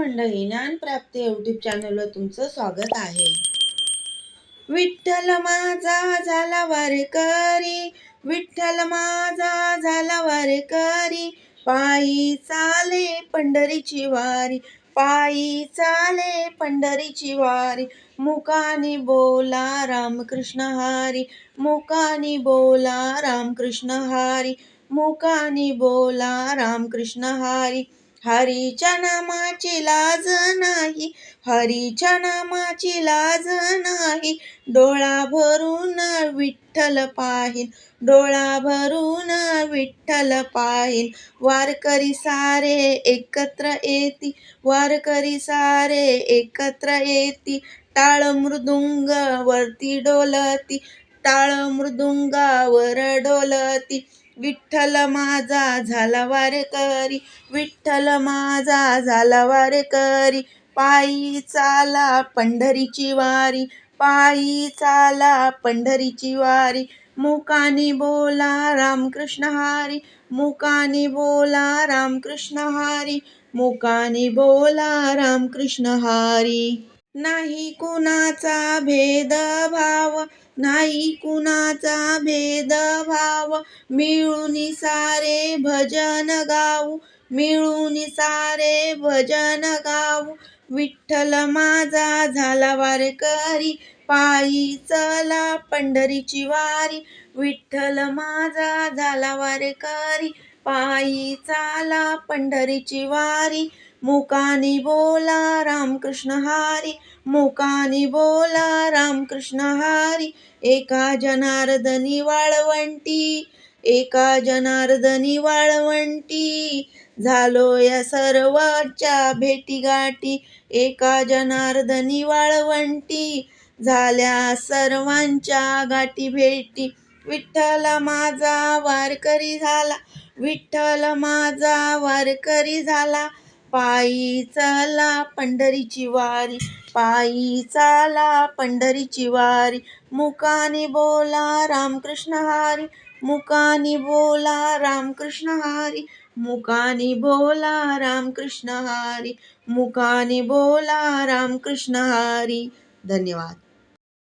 मंडळी ज्ञानप्राप्ती यूट्यूब चॅनलवर तुमचं स्वागत आहे. विठ्ठल माझा झाला वारकरी विठ्ठल माझा झाला वारकरी. पायी चाले पंढरीची वारी पायी चाले पंढरीची वारी. मुकानी बोला रामकृष्ण हरी मुकानी बोला रामकृष्ण हरी. मुकानी बोला रामकृष्ण हरी. हरीच्या नामाची लाज नाही हरीच्या नामाची लाज नाही. डोळा भरून विठ्ठल पाहिन डोळा भरून विठ्ठल पाहिन वारकरी सारे एकत्र येती वारकरी सारे एकत्र येती. टाळ मृदुंग वरती डोलती टाळ मृदुंगावर डोलती. विठ्ठल माझा झाला वारकरी विठ्ठल माझा झाला वारकरी पायी चाला पंढरीची वारी पायी चाला पंढरीची वारी. मुकानी बोला रामकृष्ण हरी मुकानी बोला रामकृष्ण हरी मुकानी बोला रामकृष्ण हरी. नाही कुणाचा भेदभाव नाही कुणाचा भेदभाव. मिळून सारे भजन गाऊ. मिळून सारे भजन गाऊ. विठ्ठल माझा झाला वारकरी. पायी चला पंढरीची वारी. विठ्ठल माझा झाला वारकरी. पायी चाला पंढरीची वारी. मुकानी बोला रामकृष्ण हरी मुकानी बोला रामकृष्ण हरी. एका जनार्दनी वाळवंटी एका जनार्दनी वाळवंटी. झालो या सर्वाच्या भेटी गाठी एका जनार्दनी वाळवंटी. झाल्या सर्वांच्या गाठी भेटी विठ्ठल माझा वारकरी झाला. विठ्ठल माझा वारकरी झाला. पायी चला पंढरीची वारी पायी चाला पंढरीची वारी. मुकानी बोला रामकृष्ण हरी मुकानी बोला रामकृष्ण हरी. मुकानी बोला रामकृष्ण हरी मुकानी बोला रामकृष्ण हरी. धन्यवाद.